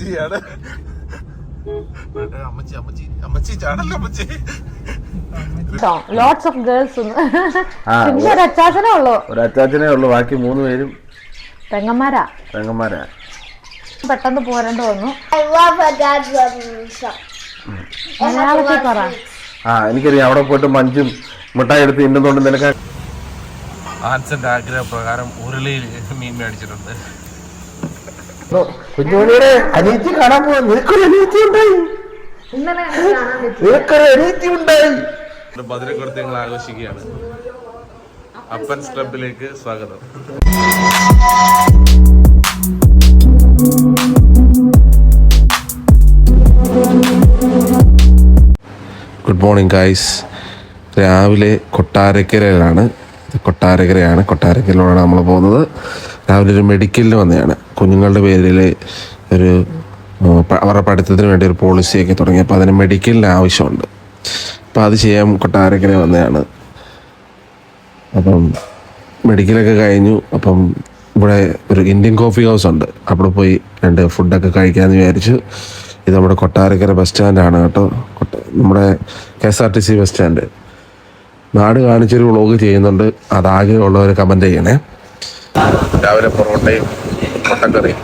ചെയ്യാണ്. അമ്മച്ചി അമ്മച്ചി അമ്മച്ചി ചാടല്ല അമ്മച്ചി. ലോട്ട്സ് ഓഫ് ഗേൾസ് പിന്നെ ഒരു അച്ചാച്ചനേ ഉള്ളൂ. ഒരു അച്ചാച്ചനേ ഉള്ളൂ ബാക്കി മൂന്ന് പേരും പെങ്ങന്മാരാ. പെങ്ങന്മാരാ. പെട്ടെന്ന് പോരേണ്ടി വന്നു. മലയാളത്തിൽ പറ. ആ എനിക്കറിയാം അവിടെ പോയിട്ട് മഞ്ചും മിഠായി എടുത്ത് ഇന്നുകൊണ്ട് നിനക്ക്. ആൻസന്റെ ആഗ്രഹപ്രകാരം ഉരുളിയിൽ മീൻ മേടിച്ചിട്ടുണ്ട്. കുഞ്ഞുമണിയുടെ അനീത്തി കാണാൻ പോവാ. നിനക്കൊരു അനീത്തി ഉണ്ടായി നിനക്കൊരു അനീത്തി ഉണ്ടായി ഭദ്രക്കുളത്ത് ഞങ്ങൾ ആഘോഷിക്കുകയാണ്. അപ്പൻസ് ക്ലബിലേക്ക് സ്വാഗതം. ഗുഡ് മോർണിംഗ് ഗായ്സ് രാവിലെ കൊട്ടാരക്കരയിലാണ്. കൊട്ടാരക്കരയാണ്. കൊട്ടാരക്കരയിലൂടെയാണ് നമ്മൾ പോകുന്നത്. രാവിലെ ഒരു മെഡിക്കലിൽ വന്നതാണ് കുഞ്ഞുങ്ങളുടെ പേരിൽ ഒരു അവരുടെ പഠിത്തത്തിന് വേണ്ടി ഒരു പോളിസിയൊക്കെ തുടങ്ങി. അപ്പോൾ അതിന് മെഡിക്കലിന് ആവശ്യമുണ്ട്. അപ്പോൾ അത് ചെയ്യാൻ കൊട്ടാരക്കര വന്നതാണ് അപ്പം മെഡിക്കലൊക്കെ കഴിഞ്ഞു. അപ്പം ഇവിടെ ഒരു ഇന്ത്യൻ കോഫി ഹൗസ് ഉണ്ട്. അവിടെ പോയി രണ്ട് ഫുഡൊക്കെ കഴിക്കാമെന്ന് വിചാരിച്ചു. ഇത് നമ്മുടെ കൊട്ടാരക്കര ബസ് സ്റ്റാൻഡാണ് കൊട്ട- നമ്മുടെ K S R T C bus stand നാട് കാണിച്ചൊരു വ്ളോഗ് ചെയ്യുന്നുണ്ട്. അതാകെ ഉള്ളവർ കമന്റ് ചെയ്യണേ. രാവിലെ പൊറോട്ടയും മുട്ടക്കറിയും.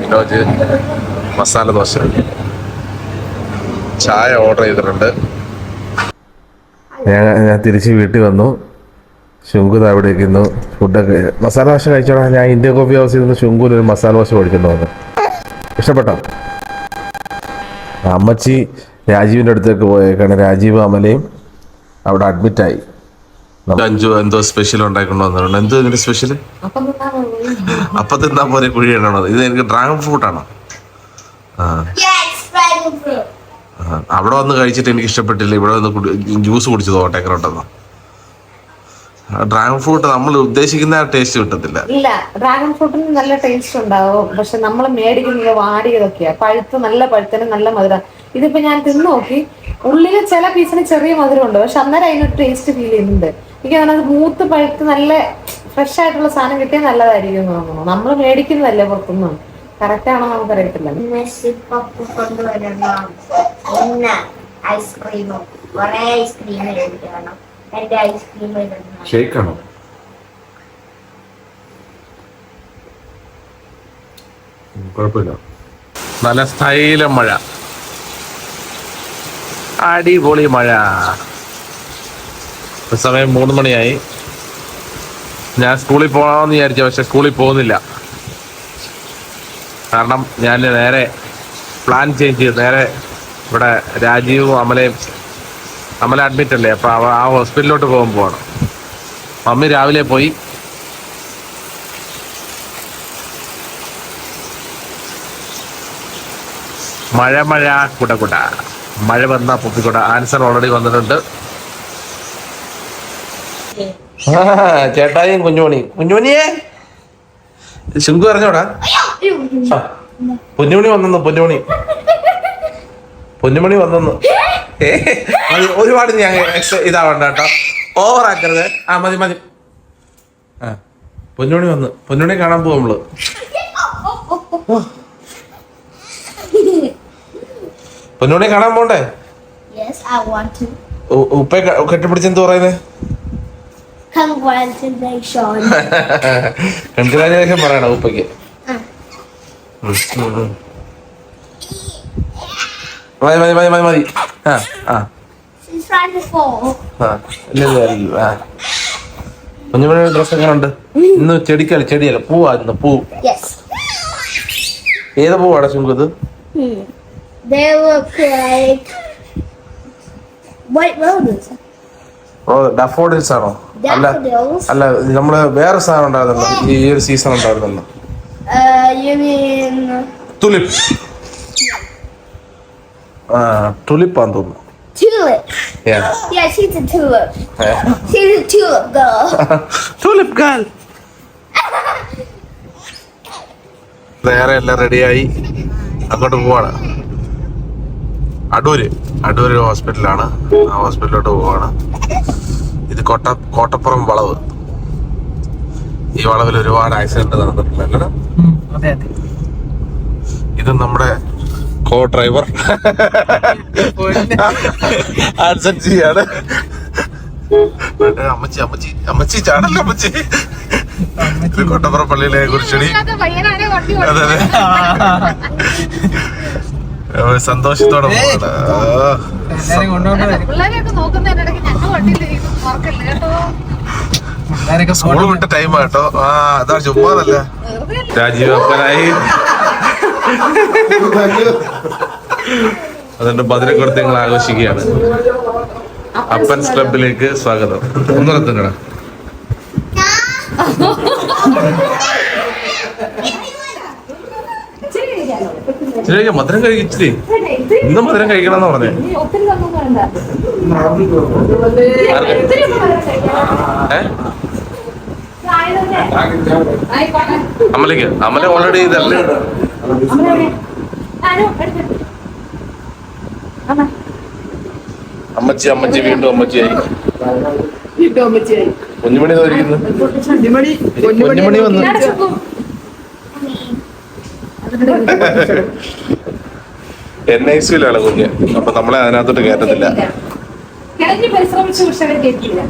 വിനോജ് മസാല ദോശ. ചായ ഓർഡർ ചെയ്തിട്ടുണ്ട്. ഞാൻ ഞാൻ തിരിച്ച് വീട്ടിൽ വന്നു. ശുങ്കുത അവിടെ ഇരിക്കുന്നു. ഫുഡൊക്കെ മസാല ദോശ കഴിച്ചോളാം. ഞാൻ ഇന്ത്യൻ കോഫി ഹൗസിൽ നിന്ന് ശുങ്കുവിൽ ഒരു മസാല ദോശ മേടിച്ചിട്ട് വന്നു. ഇഷ്ടപ്പെട്ടോ? അമ്മച്ചി രാജീവിന്റെ അടുത്തേക്ക് പോയേക്കാണ്. രാജീവ് അമലയും അവിടെ അഡ്മിറ്റായി അഞ്ചു എന്തോ സ്പെഷ്യൽ ഉണ്ടായിക്കൊണ്ട് വന്നിട്ടുണ്ട്. എന്തോ ഇതിന്റെ സ്പെഷ്യൽ അപ്പൊ തിന്നാ പോലെ കുഴി ഇടണോ ഇത് എനിക്ക് ഡ്രാഗൺ ഫ്രൂട്ട് ആണോ? അവിടെ വന്ന് കഴിച്ചിട്ട് എനിക്ക് ഇഷ്ടപ്പെട്ടില്ല. ഇവിടെ വന്ന് ജ്യൂസ് കുടിച്ചു തോട്ടെ കറോട്ടെന്ന് ഡ്രാഗൺ ഫ്രൂട്ട് നമ്മൾ ഉദ്ദേശിക്കുന്ന ടേസ്റ്റ് കിട്ടത്തില്ല. ഇല്ല ഡ്രാഗൺ ഫ്രൂട്ടിന് നല്ല ടേസ്റ്റ് ഉണ്ടാവും. പക്ഷെ നമ്മൾ മേടിക്കുന്നത് വാടിയതൊക്കെയാ. പഴുത്ത് നല്ല പഴുത്തിന് നല്ല മധുരം. ഇതിപ്പോ ഞാൻ തിന്നു നോക്കി. ഉള്ളിൽ ചില പീസിന് ചെറിയ മധുരം ഉണ്ട് പക്ഷെ അന്നേരം അതിനൊരു ടേസ്റ്റ് ഫീൽ ചെയ്യുന്നുണ്ട്. എനിക്ക് അങ്ങനെ മൂത്ത് പഴുത്ത് നല്ല ഫ്രഷ് ആയിട്ടുള്ള സാധനം കിട്ടിയാൽ നല്ലതായിരിക്കും എന്ന് തോന്നുന്നു. നമ്മൾ മേടിക്കുന്നതല്ലേ പുറത്തുനിന്ന്? കറക്റ്റ് ആണോ നമുക്കറിയത്തില്ല. ഐസ്ക്രീമും കുറെ ഐസ്ക്രീം മേടിക്കണം എന്റെ ഐസ്ക്രീം ഇടണം ഷേക്കാണോ? കുഴപ്പമില്ല. നല്ല സ്റ്റൈലം മഴ. അടിപൊളി മഴ. സമയം മൂന്ന് മണിയായി. ഞാൻ സ്കൂളിൽ പോകണമെന്ന് വിചാരിച്ചു പക്ഷെ സ്കൂളിൽ പോകുന്നില്ല. കാരണം ഞാൻ നേരെ പ്ലാൻ ചേഞ്ച് ചെയ്തു. നേരെ ഇവിടെ രാജീവും അമലയും അമല അഡ്മിറ്റ് അല്ലേ? അപ്പോൾ ആ ഹോസ്പിറ്റലിലോട്ട് പോകാൻ പോവാണ് മമ്മി രാവിലെ പോയി. മഴ മഴ കുട കുട. മഴ വന്ന പൊപ്പിക്കുട ആൻസർ ഓൾറെഡി വന്നിട്ടുണ്ട്. ചേട്ടായും കുഞ്ഞുമണി. കുഞ്ഞുമണിയെ? ശുങ്കു പറഞ്ഞോടാ പൊന്നുമണി വന്നു പൊന്നുമണി പൊന്നുമണി വന്നു. ഒരുപാട് ഞാൻ ഇതാവണ്ട കേട്ടോ. ഓവർ ആക്കരുത്. ആ മതി മതി. ആ പൊന്നുമണി വന്ന്. പൊന്നുമണി കാണാൻ പോകും നമ്മൾ. പൊന്നുമണി കാണാൻ പോണ്ടേ? ഉപ്പയെ കെട്ടിപ്പിടിച്ചെന്ത് Congratulations. കൺഗ്രാജുലേഷൻ പറയണം ഉപ്പയ്ക്ക്. മതി മതി മതി മതി മതി. ആ ആ. She's trying to fall. ആ ഇല്ല ഇല്ല ഇല്ല ആ. കുഞ്ഞുമണി ഡ്രസ് എങ്ങനെ ഉണ്ട് ഇന്ന് ചെടിക്കല്ല ചെടിയല്ല പൂവായിരുന്നു പൂ. Yes. ഏത് പൂവാണ് Chungath They look like white roses. ഓ ഡഫോഡിൽസ് ആണോ? അല്ല അല്ല നമ്മൾ വേറെ സാധനം ഉണ്ടായിരുന്നല്ലോ. ഈ ഒരു സീസൺ ഉണ്ടായിരുന്നല്ലോ. തുലിപ്പ് ആ തുലിപ്പാന്ന് തോന്നുന്നു. Tulip? Yeah. Yeah, she's a tulip. Yeah. She's a tulip girl. Tulip girl നേരെ എല്ലാം റെഡിയായി അങ്ങോട്ട് പോവാണ്. അടൂര്. അടൂര് ഹോസ്പിറ്റലാണ് ആ ഹോസ്പിറ്റലിലോട്ട് പോവാണ്. ഇത് കോട്ട കോട്ടപ്പുറം വളവ്. ഈ വളവിൽ ഒരുപാട് ആക്സിഡന്റ് നടന്നിട്ടുണ്ട് അല്ലടാ? ഇത് നമ്മുടെ കോ ഡ്രൈവർ ആൻസൺ ജിയാണ് അമ്മച്ചി അമ്മച്ചി അമ്മച്ചി ചാടല്ല അമ്മച്ചി? കോട്ടപ്പുറം കൊട്ടപ്പുറം പള്ളിയിലെ കുറിച്ചടി. അതെ അതെ. സന്തോഷത്തോടെ പോവാണ്. സ്കൂൾ വിട്ട ടൈം കേട്ടോ. ആ അതാ ചുമ്മാതല്ല. രാജീവ് അപ്പനായി അതുകൊണ്ട് മധുരം കൊടുത്ത് ഞങ്ങൾ ആഘോഷിക്കുകയാണ്. അപ്പൻസ് ക്ലബിലേക്ക് സ്വാഗതം. ഒന്നുറത്തുങ്ങട ഇച്ചിരി മധുരം കഴിച്ചിരി ഇന്ന് മധുരം കഴിക്കണം എന്ന് പറഞ്ഞേ അമലേക്ക് അമല ഓൾറെഡി ഇതല്ലേ? അമ്മച്ചി അമ്മച്ചി വീണ്ടും അമ്മച്ചിയായി കൊഞ്ഞുമണി കുഞ്ഞുമണി വന്നു. എൻ ഐ സിയിലാണ് കുഞ്ഞ്. അപ്പൊ നമ്മളെ അതിനകത്തോട്ട് കയറ്റത്തില്ല. കിളഞ്ഞ് പരിശ്രമിച്ചു പക്ഷെ അവർ കേൾക്കില്ല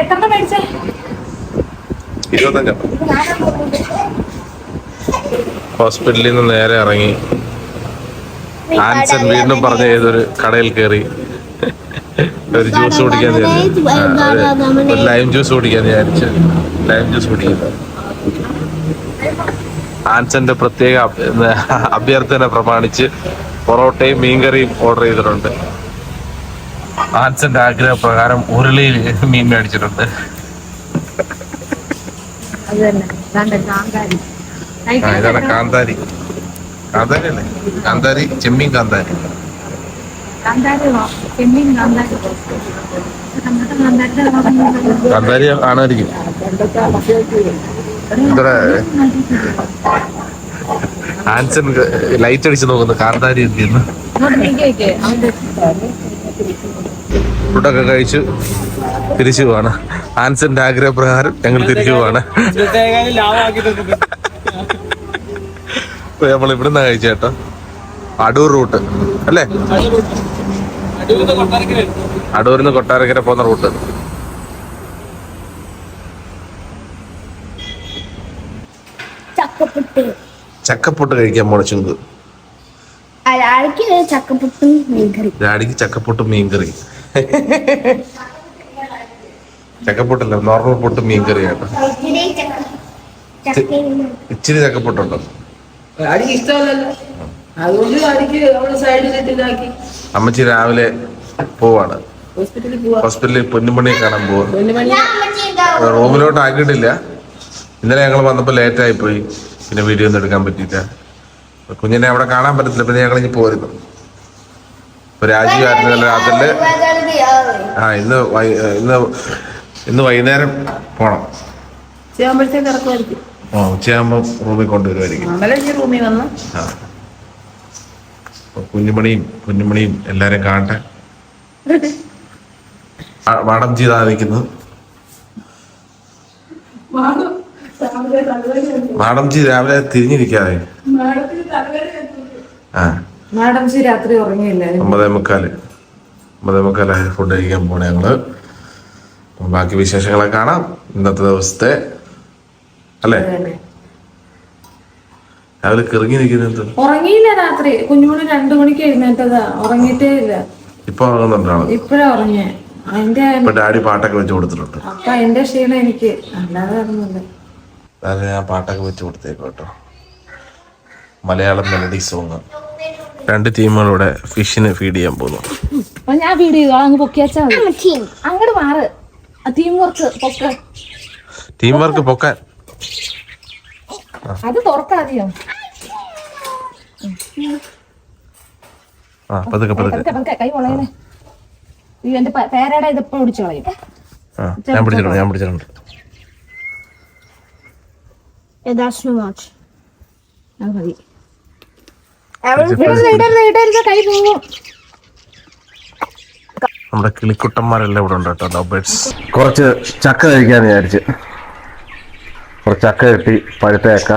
എത്ര മേടിച്ചേ ഇരുപത്തഞ്ചാം. ഹോസ്പിറ്റലിൽ നിന്ന് നേരെ ഇറങ്ങി. ആൻസൺ വീണ്ടും പറഞ്ഞ ഏതൊരു കടയിൽ കയറി. ഒരു ജ്യൂസ് കുടിക്കാൻ ലൈം ജ്യൂസ് കുടിക്കാൻ വിചാരിച്ചു. ലൈം ജ്യൂസ് കുടിക്കുന്നത് ആൻസന്റെ പ്രത്യേക അഭ്യർത്ഥന പ്രമാണിച്ച് പൊറോട്ടയും മീൻകറിയും ഓർഡർ ചെയ്തിട്ടുണ്ട്. ആൻസന്റെ ആഗ്രഹ പ്രകാരം ഉരുളിയിൽ മീൻ മേടിച്ചിട്ടുണ്ട്. ഇതാണ് കാന്താരി. കാന്താരി അല്ലേ? കാന്താരി ചെമ്മീൻ കാന്താരി. കാന്താരി ആണായിരിക്കും. ഇവിടെ ആൻസൺ ലൈറ്റ് അടിച്ച് നോക്കുന്നു. കാന്താരി എന്ത് ചെയ്യുന്നു? ഫുഡൊക്കെ കഴിച്ചു തിരിച്ചു പോവാണ്. ആൻസന്റെ ആഗ്രഹപ്രകാരം ഞങ്ങൾ തിരിച്ചു പോവാണ്. നമ്മൾ ഇവിടുന്ന് കഴിച്ച കേട്ടോ. അടൂർ റൂട്ട് അല്ലേ? അടൂരിന്ന് കൊട്ടാരക്കര പോകുന്ന റൂട്ട് ചക്കപ്പുട്ട് ചക്കപ്പൊട്ട് കഴിക്കാൻ പോണ ചുങ്ക്. ആൾക്ക് ചക്കപ്പുട്ടും മീൻകറി. ഡാഡിക്ക് ചക്കപ്പൊട്ടും മീൻകറി. ചക്കപ്പൊട്ടല്ല നോർമൽ പൊട്ടും മീൻകറി കേട്ടോ ഇച്ചിരി ചക്കപ്പൊട്ടുണ്ടോ? അമ്മച്ചി രാവിലെ പോവാണ്. ഹോസ്പിറ്റലിൽ പോവാ. ഹോസ്പിറ്റലിൽ പൊന്നുമണിയെ കാണാൻ പോവാ റൂമിലോട്ട് ആക്കിയിട്ടില്ല. ഇന്നലെ ഞങ്ങൾ വന്നപ്പോ ലേറ്റ് ആയി പോയി. പിന്നെ വീഡിയോ ഒന്നും എടുക്കാൻ പറ്റിയില്ല. കുഞ്ഞിനെ അവിടെ കാണാൻ പറ്റത്തില്ല. പിന്നെ ഞങ്ങൾ ഇനി പോരുന്നു. രാജീവ് ആയിരുന്നു രാത്രിയിൽ. ആ ഇന്ന് ഇന്ന് ഇന്ന് വൈകുന്നേരം പോണം. ആ ഉച്ചയാകുമ്പോ റൂമിൽ കൊണ്ടുവരുമായിരിക്കും. ആ. കുഞ്ഞുമണിയും കുഞ്ഞുമണിയും എല്ലാരും കാണട്ടെ. വടം ചെയ്താ നിൽക്കുന്നത് മാഡം ജി രാവിലെ തിരിഞ്ഞിരിക്കാതെ. ആ. മാഡം ജി രാത്രി ഉറങ്ങിയില്ല? ഒമ്പതേ മുക്കാൽ. ഒമ്പതേ മുക്കാലായ ഫുഡ് കഴിക്കാൻ പോണേ ഞങ്ങൾ. ബാക്കി വിശേഷങ്ങളെ കാണാം. ഇന്നത്തെ ദിവസത്തെ അല്ലേ? രാവിലെ കിറങ്ങി നിൽക്കുന്നത് ഉറങ്ങിയില്ല രാത്രി. കുഞ്ഞുമണി രണ്ടു മണിക്ക് എഴുന്നേറ്റതാ. ഉറങ്ങിയിട്ടേ ഇല്ല. ഇപ്പൊ ഉറങ്ങുന്നുണ്ടാണ് ഇപ്പഴാ ഉറങ്ങിയ. അതിന്റെ ഡാഡി പാട്ടൊക്കെ വെച്ച് കൊടുത്തിട്ടുണ്ട്. അപ്പൊ അതിന്റെ ക്ഷീണം എനിക്ക്. അല്ലാതെ ഒന്നുമില്ല അതായത് ഞാൻ പാട്ടൊക്കെ വെച്ച് കൊടുത്തേക്കും കേട്ടോ. മലയാളം മെലഡി സോങ് രണ്ട് ടീമുകളുടെ ഫിഷിന് ഫീഡ് ചെയ്യാൻ പോകുന്നു. ഞാൻ ഫീഡ് ചെയ്തു. അങ്ങ് പൊക്കിയാച്ചാ മതി. അങ്ങോട്ട് മാറ്. ടീം വർക്ക് പൊക്ക. ടീം വർക്ക് പൊക്കാൻ. അത് തുറക്കാതെയോ ആ പതുക്കെ പതുക്കെ. പതുക്കെ പതുക്കെ. കൈ വളയണേ അയ്യോ എന്റെ പേരയുടെ ഇതിപ്പോ പിടിച്ചു കളയും ഞാൻ പിടിച്ചിട്ടുണ്ട് ഞാൻ പിടിച്ചിട്ടുണ്ട്. That's too much. അത് മതി നമ്മുടെ കിളിക്കുട്ടന്മാരെല്ലാം ഇവിടെ ഉണ്ട് കേട്ടോ ലവ് കുറച്ച് ചക്ക കഴിക്കാന്ന് വിചാരിച്ച്. കുറച്ച് ചക്ക കിട്ടി പഴുത്ത ചക്ക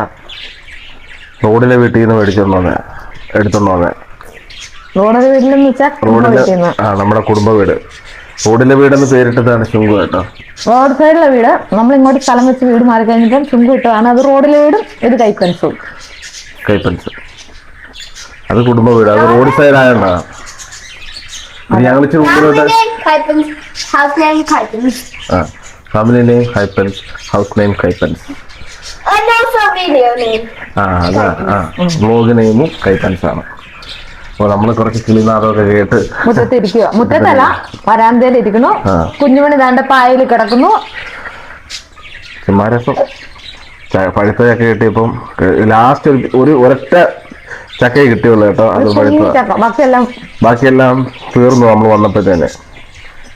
റോഡിലെ വീട്ടിൽ നിന്ന് മേടിച്ചോണ്ട് വന്നേ എടുത്തോണ്ട് വന്നേ റോഡിലെ ആ നമ്മുടെ കുടുംബ വീട്. റോഡിലെ വീടെന്ന് പേരിട്ടതാണ് ശുങ്കു കേട്ടോ. റോഡ് സൈഡിലെ വീട്. നമ്മൾ ഇങ്ങോട്ട് സ്ഥലം വെച്ച് വീട് മാറി കഴിഞ്ഞപ്പം ചുങ്കു ഇട്ടതാണ്. അത് റോഡിലെ വീടും ഇത് കൈപ്പൻസും. കൈപ്പൻസ്. അത് കുടുംബ വീട്. അത് റോഡ് സൈഡ് ആയതാണ് ഞങ്ങൾ ഇച്ചിരി മുമ്പിലോട്ട് House name ആ. Family name ഹൈപ്പൻസ് house name name. ആ അതാ ആ. ബ്ലോഗ് നെയിമും കൈപ്പൻസ് ആണ് അപ്പോൾ നമ്മൾ കുറച്ച് കിളിനാഥമൊക്കെ കേട്ട് മുറ്റത്ത് ഇരിക്കുക. മുറ്റത്തല്ല വരാന്തയിൽ ഇരിക്കുന്നു. കുഞ്ഞുമണി ദാണ്ട പായയിൽ കിടക്കുന്നു. ചുമ്മാരസം പഴുത്ത ചക്ക കിട്ടിയപ്പം ലാസ്റ്റ് ഒരു ഒരൊറ്റ ചക്കയെ കിട്ടിയുള്ളൂ കേട്ടോ അത് പഴുത്ത ബാക്കിയെല്ലാം ബാക്കിയെല്ലാം തീർന്നു നമ്മൾ വന്നപ്പോഴത്തേനെ.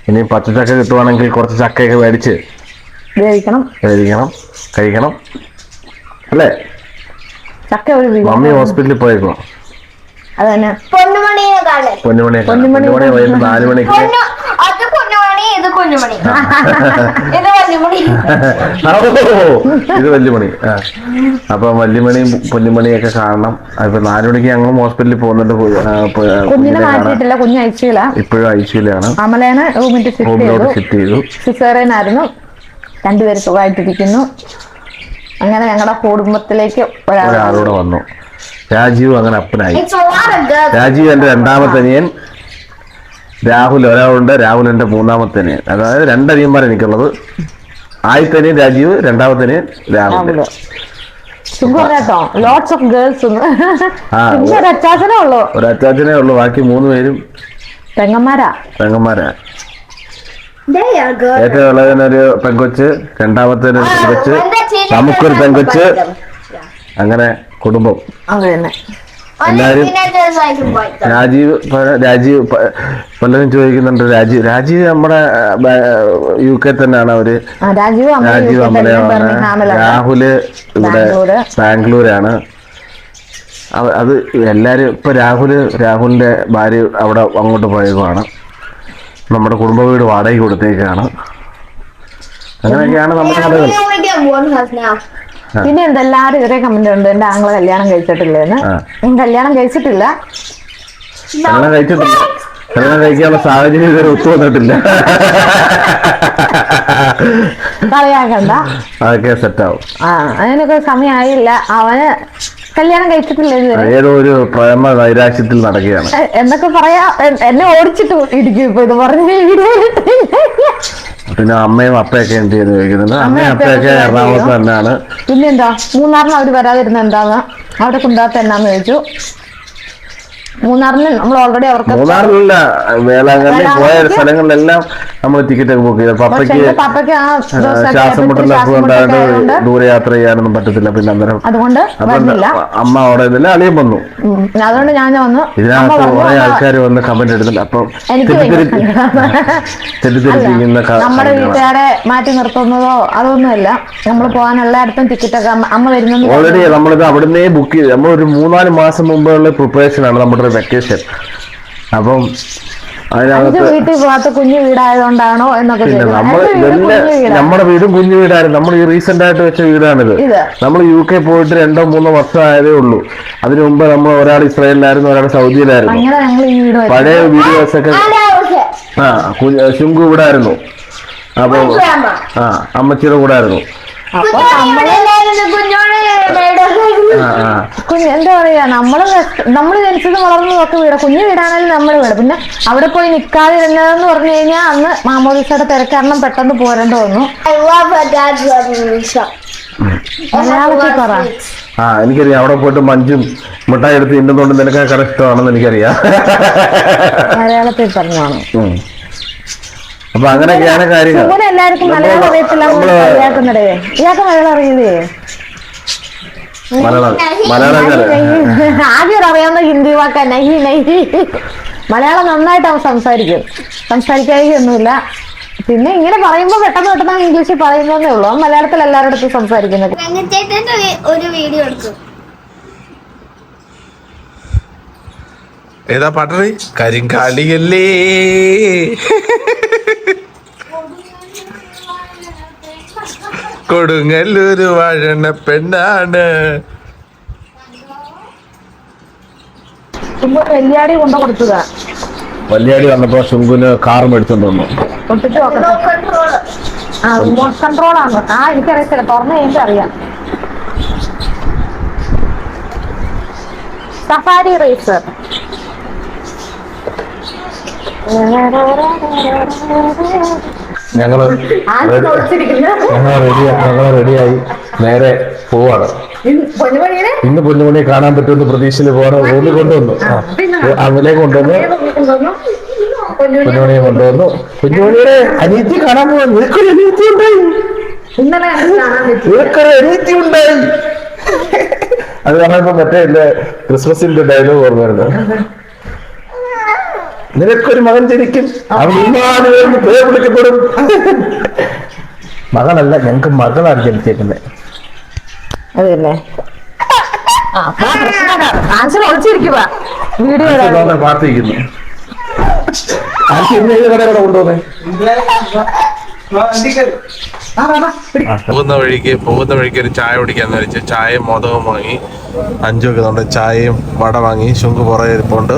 ഇനി പച്ച ചക്ക കിട്ടുവാണെങ്കിൽ കുറച്ച് ചക്കയൊക്കെ മേടിച്ച് വേവിക്കണം. കഴിക്കണം കഴിക്കണം. അല്ലേ? ചക്ക ഒരു മമ്മി ഹോസ്പിറ്റലിൽ പോയേക്കോ അത് തന്നെ പൊന്നുമണിയെ കാണേ പൊന്നുമണി പൊന്നുമണി വൈകിട്ട് നാല് മണിക്ക്. പൊന്നു അത് പൊന്നുമണി ഇത് കുഞ്ഞുമണി. ഇത് വല്യമണി. ഓ, ഇത് വല്യമണി. ആ. അപ്പൊ വല്യമണിയും പൊന്നുമണിയൊക്കെ കാണണം. അപ്പൊ നാല് മണിക്ക് ഞങ്ങളും ഹോസ്പിറ്റലിൽ പോകുന്നുണ്ട്. പോ- ആ, പോ- ആ, കുഞ്ഞിനെ കുഞ്ഞിനെ കാണാൻ. മാറ്റിയിട്ടില്ല. കുഞ്ഞ് അയച്ചില്ല. ഇപ്പോഴും ഐശ്വര്യാണ് അമലേനെ റൂമിൽ ഷിഫ്റ്റ് റൂമിലോട്ട് ചെയ്തു. ഷിഫ്റ്റ് ചെയ്തു. സിസേറിയനായിരുന്നു രണ്ടുപേര് സുഖമായിട്ടിരിക്കുന്നു. അങ്ങനെ ഞങ്ങളുടെ കുടുംബത്തിലേക്ക് ഒരാൾ ഒരാളൂടെ വന്നു. രാജീവ് അങ്ങനെ അപ്പനായി. രാജീവ് എന്റെ രണ്ടാമത്തെ അനിയൻ രാഹുൽ ഒരാളുണ്ട് രാഹുൽ എന്റെ മൂന്നാമത്തെ അനിയൻ. അതായത് രണ്ടനിയന്മാർ എനിക്കുള്ളത്. ആദ്യത്തനിയൻ രാജീവ് രണ്ടാമത്തെ അനിയൻ രാഹുൽ. ലോട്ട്സ് ഓഫ് ഗേൾസ് ഒരു അച്ചാച്ചനേ ഉള്ളൂ. ഒരു അച്ചാച്ചനേ ഉള്ളൂ. ബാക്കി മൂന്ന് പേരും പെങ്ങന്മാരാ. പെങ്ങന്മാരാ. ഏറ്റവും ഇളയതിനൊരു പെങ്കൊച്ച് രണ്ടാമത്തേന് ഒരു പെങ്കൊച്ച് നമുക്കൊരു പെങ്കൊച്ച് അങ്ങനെ കുടുംബം. അങ്ങനെ എല്ലാരും-. രാജീവ് രാജീവ് പലരും ചോദിക്കുന്നുണ്ട് രാജീവ് രാജീവ് നമ്മുടെ യു കെ തന്നെയാണ് അവർ. ആ, രാജീവ് ബർമിംഗ്ഹാമിലാണ് രാഹുൽ ഇവിടെ ബാംഗ്ലൂര്. ബാംഗ്ലൂരാണ്. അത് എല്ലാരും ഇപ്പൊ രാഹുൽ രാഹുലിന്റെ ഭാര്യ അവിടെ അങ്ങോട്ട് പോയതുമാണ് നമ്മുടെ കുടുംബ വീട് വാടകയ്ക്ക് കൊടുത്തേക്കാണ്. അങ്ങനെയൊക്കെയാണ് നമ്മുടെ കഥകൾ. പിന്നെ ഉണ്ട് എല്ലാരും ഇതേ കമന്റ് ഉണ്ട്. എന്റെ ആങ്ങളെ കല്യാണം കഴിച്ചിട്ടില്ലെന്ന്. എന്ന് കല്യാണം കഴിച്ചിട്ടില്ല. കല്യാണം കഴിച്ചിട്ടില്ല. കല്യാണം കഴിക്കാനുള്ള സാഹചര്യം ഇതുവരെ ഒത്തു വന്നിട്ടില്ല. കളിയാക്കണ്ട. അതൊക്കെ സെറ്റ് ആവും. ആ അതിനൊക്കെ സമയമായില്ല അവന് കല്യാണം കഴിച്ചിട്ടില്ല ഇതുവരെ ഏതോ ഒരു പ്രേമ നൈരാശ്യത്തിൽ നടക്കുകയാണ്. എന്നൊക്കെ പറയാ എ- എന്നെ ഓടിച്ചിട്ട് ഇരിക്കും ഇപ്പൊ ഇത് പറഞ്ഞ പിന്നെ അമ്മയും അപ്പയൊക്കെ എന്ത് ചെയ്യുന്നു ചോദിക്കുന്നുണ്ട്. അമ്മയും അപ്പയൊക്കെ എറണാകുളത്ത് തന്നെയാണ്. പിന്നെന്താ മൂന്നാറിന് അവർ വരാതിരുന്ന എന്താന്ന്? അവിടെ കുണ്ടാത്ത എന്നാന്ന് ചോദിച്ചു. മൂന്നാറിന് നമ്മൾ ഓൾറെഡി അവർക്ക് മൂന്നാറിലല്ല വേളാങ്കണ്ണി പോയ സ്ഥലങ്ങളിലെല്ലാം നമ്മൾ ടിക്കറ്റ് ഒക്കെ ബുക്ക് ചെയ്തു. പപ്പയ്ക്ക് പപ്പയ്ക്ക് ആ ശ്വാസം മുട്ടൽ അസുഖം മുട്ടലൊക്കെ ഉണ്ടായത് ചെയ്യാനൊന്നും പറ്റത്തില്ല. പിന്നെ അന്നേരം അതുകൊണ്ട് അമ്മ അവിടെ നിന്നില്ല അളിയൻ വന്നു. അതുകൊണ്ട് ഞാൻ വന്നു. ഇതിനകത്ത് കുറെ ആൾക്കാർ വന്ന് കമന്റ് എടുത്തില്ല അപ്പൊ തെറ്റിദ്ധരിപ്പിക്കുന്ന നമ്മുടെ. വീട്ടുകാരെ മാറ്റി നിർത്തുന്നതോ അതൊന്നുമല്ല. നമ്മൾ പോകാനുള്ള അടുത്തും ടിക്കറ്റ് ഒക്കെ അമ്മ- വരുന്നെന്ന് ഓൾറെഡി നമ്മളിത് അവിടുന്ന് ബുക്ക് ചെയ്ത്. നമ്മൾ ഒരു മൂന്നാൽ മാസം മുമ്പുള്ള പ്രിപ്പറേഷൻ ആണ് നമ്മുടെ ഒരു വെക്കേഷൻ അപ്പം വീട്ടിൽ പോകാത്ത കുഞ്ഞു വീടായതുകൊണ്ടാണോ എന്നൊക്കെ. നമ്മുടെ വീടും കുഞ്ഞു വീടായിരുന്നു നമ്മൾ ഈ റീസെന്റ് ആയിട്ട് വെച്ച വീടാണിത്. നമ്മൾ യു കെ പോയിട്ട് രണ്ടോ മൂന്നോ വർഷം ആയതേ ഉള്ളൂ. അതിനു മുമ്പ് നമ്മൾ ഒരാൾ ഇസ്രായേലിലായിരുന്നു ഒരാൾ സൗദിയിലായിരുന്നു. പഴയ വീഡിയോസ് ഒക്കെ. ആ ശുങ്കു ഇവിടെ ആയിരുന്നു അപ്പൊ My ആ അമ്മച്ചിയുടെ കൂടെ ആയിരുന്നു അപ്പൊ നമ്മൾ കുഞ്ഞ് എന്താ പറയാ നമ്മൾ നമ്മൾ ജനിച്ചത് വളർന്നതൊക്കെ വീട് കുഞ്ഞു വീടാണെങ്കിലും നമ്മുടെ വീട്. പിന്നെ അവിടെ പോയി നിക്കാതിരുന്നതെന്ന് പറഞ്ഞു കഴിഞ്ഞാൽ അന്ന് മാമോദിസയുടെ തിരക്കാരണം പെട്ടെന്ന് പോരേണ്ടി വന്നു. മലയാളത്തിൽ പറ. ആ എനിക്കറിയാം. അവിടെ പോയിട്ട് മഞ്ചും മിഠായി എടുത്ത് ഇന്നുകൊണ്ട് നിനക്ക് കറക്റ്റ് ആണെന്ന് എനിക്കറിയാം. മലയാളത്തിൽ പറഞ്ഞാണ് ഉം. അപ്പൊ അങ്ങനെയൊക്കെയാണ് കാര്യങ്ങൾ. എല്ലാവർക്കും മലയാളം അറിയത്തില്ല ഇയാൾക്കുന്നിടേ ഇയാൾക്ക് മലയാളം അറിയില്ലേ? മലയാളം മലയാളം ആദ്യം അറിയാവുന്ന ഹിന്ദി വാക്ക. നഹി നഹി മലയാളം നന്നായിട്ട് അവൻ സംസാരിക്കും. സംസാരിക്കാതിരിക്കൊന്നുമില്ല. പിന്നെ ഇങ്ങനെ പറയുമ്പോൾ പെട്ടെന്ന് പെട്ടെന്ന് ഇംഗ്ലീഷിൽ പറയുന്നതേ ഉള്ളൂ. അവൻ മലയാളത്തിൽ എല്ലാവരുടെ അടുത്തും സംസാരിക്കുന്നത്. വെങ്കച്ചേട്ടന്റെ ഒരു വീഡിയോ എടുക്കും. ഏതാ പാട്ടറി? കരിങ്കാളിയല്ലേ കൊടുങ്ങല്ലൂര് വാഴണ പെണ്ണാണ്. കൊണ്ടു കൊടുത്തതാ. വല്യാടി വന്നപ്പോ ശുങ്കുന് കാറും വന്നു. നോക്കട്ടെ ആ റിമോട്ട് കൺട്രോൾ ആണ്? ആ എനിക്കറിയത്തില്ല. തുറന്നു കഴിഞ്ഞാൽ അറിയാം. സഫാരി റേസർ ഞങ്ങൾ ഞങ്ങൾ റെഡി ഞങ്ങൾ റെഡിയായി നേരെ പോവാണ്. പൊന്നുമണിയുടെ ഇന്ന് പൊന്നുമണിയെ കാണാൻ പറ്റുമെന്ന് പ്രതീക്ഷയിൽ പോവാണ്. റൂമിൽ കൊണ്ടുവന്നു. അതിലേക്ക് കൊണ്ടുവന്നു. പൊന്നുമണിയെ കൊണ്ടുവന്നു. കുഞ്ഞുമണിയുടെ അനീതി കാണാൻ പോവാൻ നിനക്കൊരു കാരണം ഉണ്ടായി. നിനക്കൊരു ഉണ്ടായി. അത് പറഞ്ഞപ്പോ മറ്റേ എന്റെ ക്രിസ്മസിന്റെ ഡയലോഗ് ഓർമ്മ വരുന്നത്. നിനക്കൊരു മകൻ ജനിക്കും. അവൻ ഇമ്മാനുവേലിന് പേര് വിളിക്കപ്പെടും. മകളല്ല ഞങ്ങൾക്ക് മകളാണ് ജനിച്ചേക്കുന്നത്. അത് തന്നെ ആൻസർ ഒളിച്ചിരിക്കുക വീഡിയോ പ്രാർത്ഥിക്കുന്നു പോകുന്ന വഴിക്ക് പോകുന്ന വഴിക്ക് ഒരു ചായ കുടിക്കാന്ന് വെച്ച് ചായയും മോദകവും വാങ്ങി അഞ്ചു വെക്കുന്നുണ്ട് ചായയും വട വാങ്ങി ശുങ്ക് പുറകെ ഇരിപ്പുണ്ട്.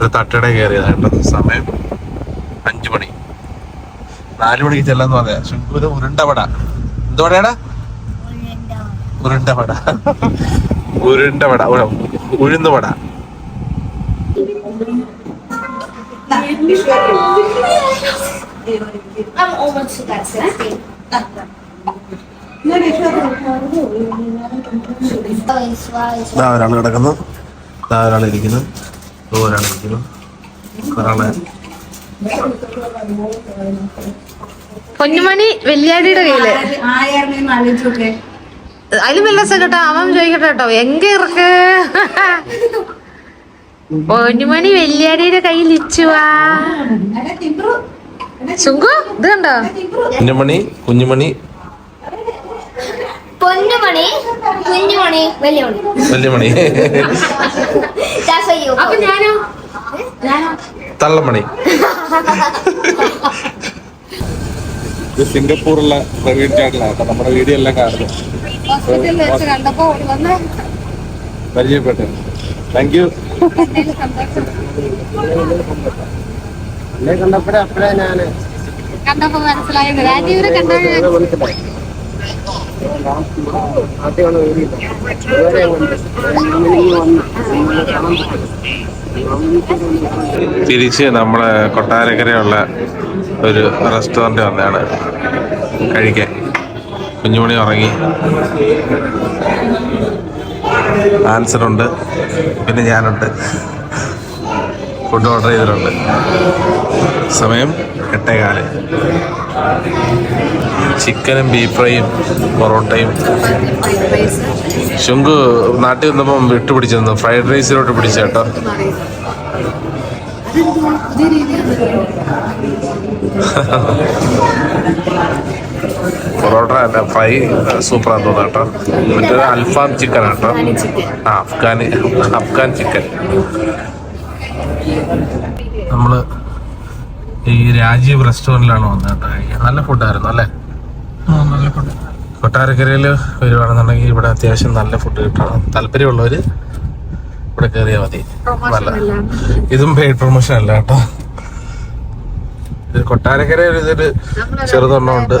ഒരു തട്ടട കയറിയതായിട്ട് സമയം അഞ്ചു മണി. നാലു മണിക്ക് ചെല്ലാന്ന് പറയാ ശുങ്ക് ഉരുണ്ടവട ഉരുണ്ട വട. എന്ത് വടയാടാ? ഉരുണ്ട വട. ഉരുണ്ട വട. ഉ- ഉഴുന്ന് വട. I'm almost to that 16. Wise, wise. ഇതാ ഒരാൾ കിടക്കുന്നു. ഒരാൾ ഇരിക്കുന്നു. ഇരിക്കുന്നു ഒരാളെ പൊന്നുമണി വെല്ലിയാടിയുടെ കയ്യിൽ. അതിലും വല്ല കേട്ടോ. അവൻ ചോദിക്കട്ടെ കേട്ടോ. എങ്ക ഇറക്ക്. പൊന്നുമണി വെല്ലിയാടിയുടെ കയ്യിൽ ഇച്ചുവാ ചുങ്കു ഇത് കണ്ടോ? കുഞ്ഞുമണി കുഞ്ഞുമണി പൊന്നുമണി കുഞ്ഞുമണി വലിയമണി മണി വല്യമണി അപ്പൊ ഞാനോ? തള്ളമണി. ഇത് സിംഗപ്പൂറുള്ള പ്രവീൺ ചാട്ടിലാണ് നമ്മുടെ വീഡിയോ എല്ലാം കാണുന്നത് പരിചയപ്പെട്ടു. താങ്ക് യു കണ്ടപ്പോഴേ അപ്പഴേ ഞാൻ. കണ്ടപ്പോ മനസ്സിലായത്. രാജീവിനെ കണ്ടോ തിരിച്ച് നമ്മളെ കൊട്ടാരക്കരയുള്ള ഒരു റെസ്റ്റോറന്റ് വന്നതാണ് കഴിക്കാൻ. കുഞ്ഞുമണി ഉറങ്ങി. ആൻസർ ഉണ്ട്. പിന്നെ ഞാനുണ്ട്. ഫുഡ് ഓർഡർ ചെയ്തിട്ടുണ്ട്. സമയം എട്ടേകാൽ. ചിക്കനും ബീഫ് ഫ്രൈയും പൊറോട്ടയും. ശുങ്ക് നാട്ടിൽ നിന്നപ്പം വിട്ടുപിടിച്ചിരുന്നു. ഫ്രൈഡ് റൈസിലോട്ട് പിടിച്ചേട്ടോ പൊറോട്ട അല്ല ഫ്രൈ സൂപ്പറാന്ന് തോന്നുന്നു കേട്ടോ. മറ്റൊരു അൽഫാം ചിക്കൻ കേട്ടോ. ആ അഫ്ഗാനി അഫ്ഗാൻ ചിക്കൻ നമ്മൾ ഈ രാജീവ് റെസ്റ്റോറന്റിലാണ് വന്നത് കേട്ടോ. നല്ല ഫുഡായിരുന്നു അല്ലേ? കൊട്ടാരക്കരയിൽ വരുവാണെന്നുണ്ടെങ്കിൽ ഇവിടെ അത്യാവശ്യം നല്ല ഫുഡ് കിട്ടണം. താല്പര്യമുള്ളവര് ഇവിടെ കയറിയാൽ മതി. നല്ല ഇതും പെയ്ഡ് പ്രൊമോഷൻ അല്ല കേട്ടോ. ഇത് ഒരു ഇതൊരു ഉണ്ട്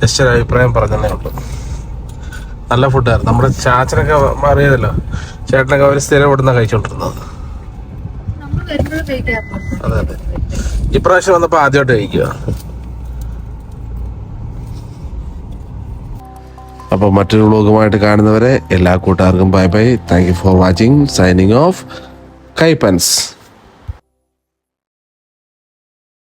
ജസ്റ്റ് ഒരു അഭിപ്രായം പറഞ്ഞതേ ഉള്ളൂ. നല്ല ഫുഡായിരുന്നു നമ്മുടെ ചാച്ചനൊക്കെ അറിയാമല്ലോ ചേട്ടനൊക്കെ അവർ സ്ഥിരം ഇവിടുന്ന് കഴിച്ചോണ്ടിരുന്നത്. അതെ അതെ. ഇപ്രാവശ്യം വന്നപ്പോൾ ആദ്യമായിട്ട് കഴിക്കുക അപ്പോൾ മറ്റൊരു വ്ളോഗുമായിട്ട് കാണുന്നവരെ എല്ലാ കൂട്ടുകാർക്കും bye bye thank you for watching signing off കൈപ്പൻസ്.